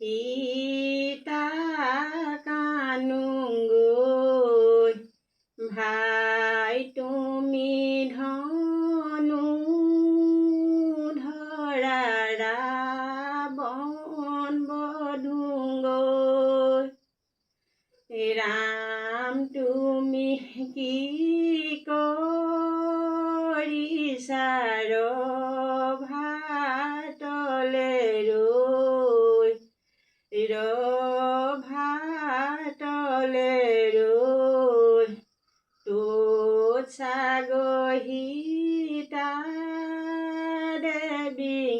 ইতা কানুঙ্গুই ভাই তুমি ধনু ধরারা বন বধুঙ্গই রাম তুমি কি কৰি সাৰ ভাই চিৰ ভাতলে ৰৈ তো ছাগহিতা দেৱী